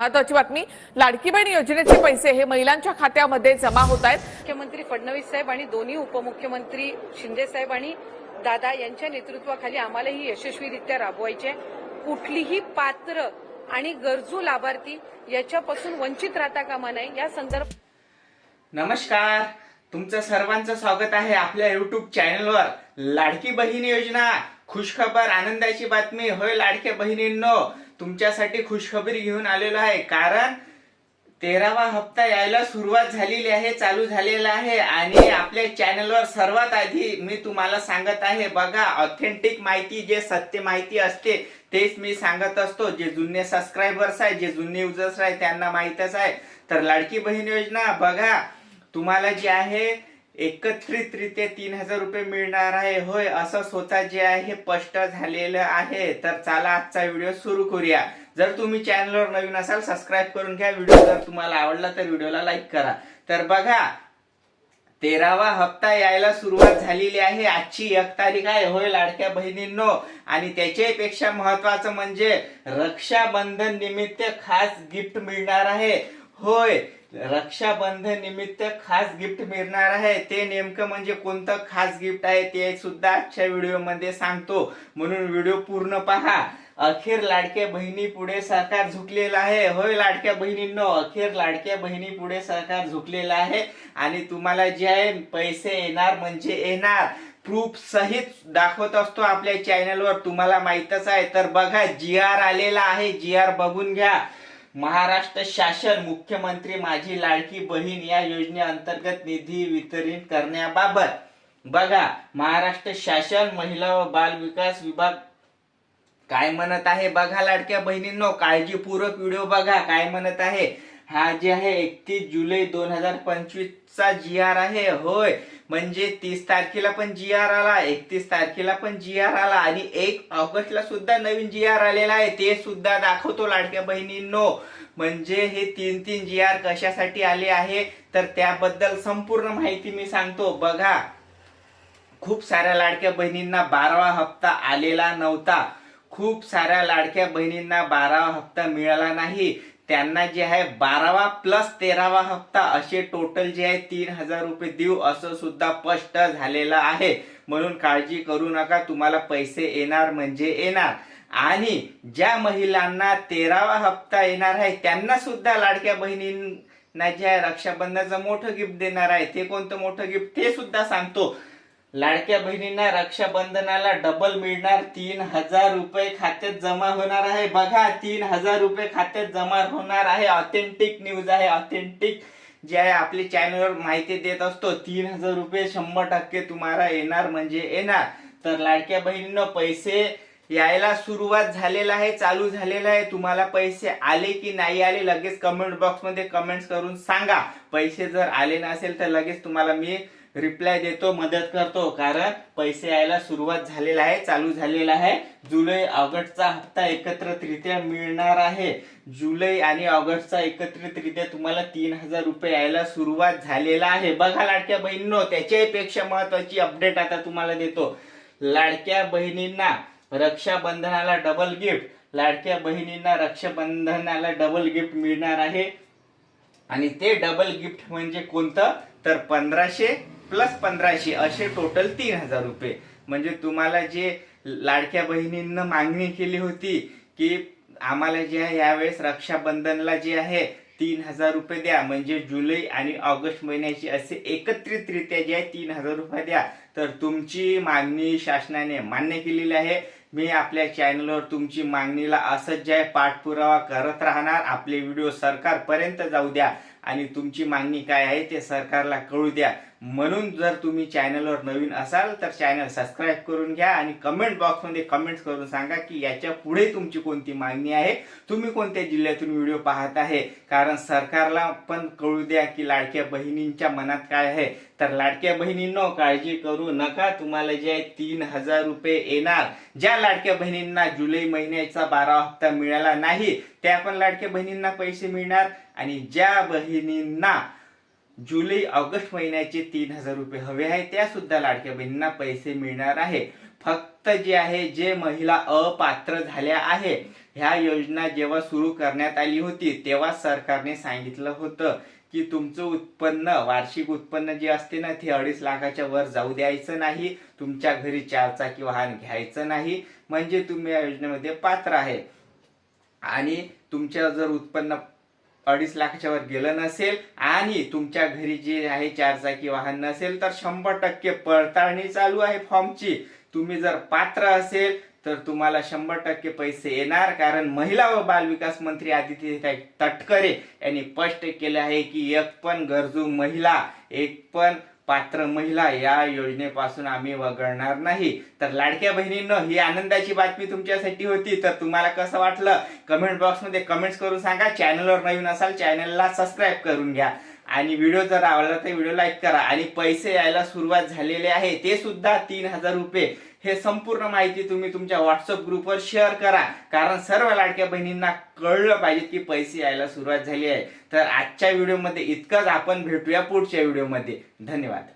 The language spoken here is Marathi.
महत्वाची बातमी. लाडकी बहीण योजनेचे पैसे हे महिलांच्या खात्यामध्ये जमा होत आहेत. मुख्यमंत्री फडणवीस साहेब आणि दोन्ही उपमुख्यमंत्री शिंदे साहेब आणि दादा यांच्या नेतृत्वाखाली आम्हाला ही यशस्वीरित्या राबवायची. आहे कुठलीही पात्र आणि गरजू लाभार्थी याच्यापासून वंचित राहता कामा नये. या संदर्भात नमस्कार. तुमचं सर्वांचं स्वागत आहे आपल्या युट्यूब चॅनलवर लाडकी बहीण योजना खुशखबर आनंदाची बातमी होय लाडक्या बहिणींनो तुमच्यासाठी खुशखबरी घेऊन आलेलो आहे. कारण तेरावा हप्ता यायला सुरुवात झालेली आहे चालू झालेला आहे आणि आपल्या चॅनलवर सर्वात आधी मी तुम्हाला सांगत आहे बघा ऑथेंटिक माहिती जे सत्य माहिती असते तेच मी सांगत असतो. जे जुने सबस्क्रायबर्स आहे जे जुने युजर्स आहे त्यांना माहीतच आहे. तर लाडकी बहीण योजना बघा तुम्हाला जे आहे एकत्रितरित्या तीन हजार रुपये मिळणार आहे. होय असं स्वतः जे आहे स्पष्ट झालेलं आहे. तर चला आजचा व्हिडिओ सुरू करूया. जर तुम्ही चॅनलवर नवीन असाल सबस्क्राईब करून घ्या. व्हिडिओ जर तुम्हाला आवडला तर व्हिडिओला लाईक करा. तर बघा तेरावा हप्ता यायला सुरुवात झालेली आहे. आजची एक तारीख आहे. होय लाडक्या बहिणींनो. आणि त्याच्यापेक्षा महत्वाचं म्हणजे रक्षाबंधन निमित्त खास गिफ्ट मिळणार आहे. होय रक्षाबंधन निमित्त खास गिफ्ट मिळणार आहे. ते नेमकं म्हणजे कोणतं खास गिफ्ट आहे ते सुद्धा आजच्या व्हिडिओमध्ये सांगतो. म्हणून व्हिडिओ पूर्ण पहा. अखेर लाडक्या बहिणी पुढे सरकार झुकलेलं आहे. होय लाडक्या बहिणींनो अखेर लाडक्या बहिणी पुढे सरकार झुकलेलं आहे. आणि तुम्हाला जे आहे पैसे येणार म्हणजे येणार. प्रूफ सहित दाखवत असतो आपल्या चॅनलवर. तुम्हाला माहीतच आहे. तर बघा जी आर आलेला आहे. जी आर बघून घ्या. महाराष्ट्र शासन मुख्यमंत्री माझी लाडकी बहीण या योजनेअंतर्गत निधी वितरित करण्याबाबत. बघा महाराष्ट्र शासन महिला व बाल विकास विभाग काय म्हणत आहे? बघा लाडक्या बहिणींनो काळजीपूर्वक व्हिडिओ बघा काय म्हणत आहे? हा जे आहे एकतीस जुलै दोन हजार पंचवीस चा जी आर आहे. होय. म्हणजे तीस तारखेला पण जी आर आला एकतीस तारखेला पण जी आर आला आणि एक ऑगस्टला सुद्धा नवीन जी आर आलेला आहे. ते सुद्धा दाखवतो लाडक्या बहिणींनो. म्हणजे हे तीन तीन जी आर कशासाठी आले आहे? तर त्याबद्दल संपूर्ण माहिती मी सांगतो. बघा खूप साऱ्या लाडक्या बहिणींना बारावा हप्ता आलेला नव्हता. खूप साऱ्या लाडक्या बहिणींना बारावा हप्ता मिळाला नाही. त्यांना जे आहे बारावा प्लस तेरावा हप्ता असे टोटल जे आहे तीन हजार रुपये देऊ असं सुद्धा स्पष्ट झालेलं आहे. म्हणून काळजी करू नका तुम्हाला पैसे येणार म्हणजे येणार. आणि ज्या महिलांना तेरावा हप्ता येणार आहे त्यांना सुद्धा लाडक्या बहिणींना जे आहे रक्षाबंधनाचं मोठं गिफ्ट देणार आहे ते कोणतं मोठं गिफ्ट ते सुद्धा सांगतो. लाडक्या बहिणींना रक्षाबंधनाला डबल मिळणार तीन हजार रुपये खात्यात जमा होणार आहे. बघा तीन हजार रुपये खात्यात जमा होणार आहे. ऑथेंटिक न्यूज आहे. ऑथेंटिक जे आहे आपले चॅनलवर माहिती देत असतो. तीन हजार रुपये शंभर टक्के तुम्हाला येणार म्हणजे येणार. तर लाडक्या बहिणीनं पैसे यायला सुरुवात झालेला आहे चालू झालेला आहे. तुम्हाला पैसे आले की नाही आले लगेच कमेंट बॉक्समध्ये कमेंट्स करून सांगा. पैसे जर आले नसेल तर लगेच तुम्हाला मी रिप्लाय देतो मदत करतो कारण पैसे यायला सुरुवात झालेला आहे चालू झालेला आहे. जुलै ऑगस्टचा हप्ता एकत्रितरित्या मिळणार आहे. जुलै आणि ऑगस्टचा एकत्रितरित्या तुम्हाला तीन हजार रुपये यायला सुरुवात झालेला आहे. बघा लाडक्या बहिणींनो त्याच्यापेक्षा महत्वाची अपडेट आता तुम्हाला देतो. लाडक्या बहिणींना रक्षाबंधनाला डबल गिफ्ट लाडक्या बहिणींना रक्षाबंधनाला डबल गिफ्ट मिळणार आहे. आणि ते डबल गिफ्ट म्हणजे कोणतं? तर पंधराशे प्लस पंधराशे असे टोटल तीन हजार रुपये. म्हणजे तुम्हाला जे लाडक्या बहिणींना मागणी केली होती की आम्हाला जे आहे यावेळेस रक्षाबंधनला जे आहे तीन हजार रुपये द्या. म्हणजे जुलै आणि ऑगस्ट महिन्याची असे एकत्रितरित्या जे आहे तीन हजार रुपये द्या. तर तुमची मागणी शासनाने मान्य केलेली आहे. मी आपल्या चॅनलवर तुमची मागणीला असंच जे आहे पाठपुरावा करत राहणार. आपले व्हिडिओ सरकारपर्यंत जाऊ द्या. आणि तुमची मागणी काय आहे ते सरकारला कळू द्या. म्हणून जर तुम्ही चॅनलवर नवीन असाल तर चॅनल सबस्क्राईब करून घ्या आणि कमेंट बॉक्समध्ये कमेंट्स करून सांगा की याच्यापुढे तुमची कोणती मागणी आहे. तुम्ही कोणत्या जिल्ह्यातून व्हिडिओ पाहत आहे? कारण सरकारला पण कळू द्या की लाडक्या बहिणींच्या मनात काय आहे. तर लाडक्या बहिणींनो काळजी करू नका. तुम्हाला जे आहे तीन हजार रुपये येणार. ज्या लाडक्या बहिणींना जुलै महिन्याचा बारा हप्ता मिळाला नाही त्या पण लाडक्या बहिणींना पैसे मिळणार. आणि ज्या बहिणींना जुलै ऑगस्ट महिन्याचे तीन हजार रुपये हवे आहे. त्या सुद्धा लाडक्या बहिणींना पैसे मिळणार आहे. फक्त जे आहे जे महिला अपात्र झाल्या आहे ह्या योजना जेव्हा सुरू करण्यात आली होती तेव्हा सरकारने सांगितलं होतं की तुमचं उत्पन्न वार्षिक उत्पन्न जे असते ना ते अडीच लाखाच्या वर जाऊ द्यायचं नाही. तुमच्या घरी चारचाकी वाहन घ्यायचं नाही. म्हणजे तुम्ही या योजनेमध्ये पात्र आहे. आणि तुमच्या जर उत्पन्न अडीच लाखाच्या वर गेलं नसेल आणि तुमच्या घरी जे आहे चारचाकी वाहन नसेल तर शंभर टक्के पडताळणी चालू आहे फॉर्मची. तुम्ही जर पात्र असेल तर तुम्हाला शंभर टक्के पैसे येणार कारण महिला व बालविकास मंत्री आदित्य तटकरे यांनी स्पष्ट केले आहे की एक पण गरजू महिला एक पण पात्र महिला या योजनेपासून आम्ही वगळणार नाही. तर लाडक्या बहिणींनो ही आनंदाची बातमी तुमच्यासाठी होती. तर तुम्हाला कसं वाटलं? कमेंट बॉक्समध्ये कमेंट्स करून सांगा. चॅनलवर नवीन असाल चॅनलला सबस्क्राईब करून घ्या. आणि व्हिडिओ जर आवडला तर व्हिडिओ लाईक करा. आणि पैसे यायला सुरुवात झालेले आहे. ते सुद्धा तीन हजार रुपये. हे संपूर्ण माहिती तुम्ही तुमच्या व्हॉट्सअप ग्रुपवर शेअर करा. कारण सर्व लाडक्या बहिणींना कळलं पाहिजे की पैसे यायला सुरुवात झाली आहे. तर आजच्या व्हिडिओमध्ये इतकंच. आपण भेटूया पुढच्या व्हिडिओमध्ये धन्यवाद.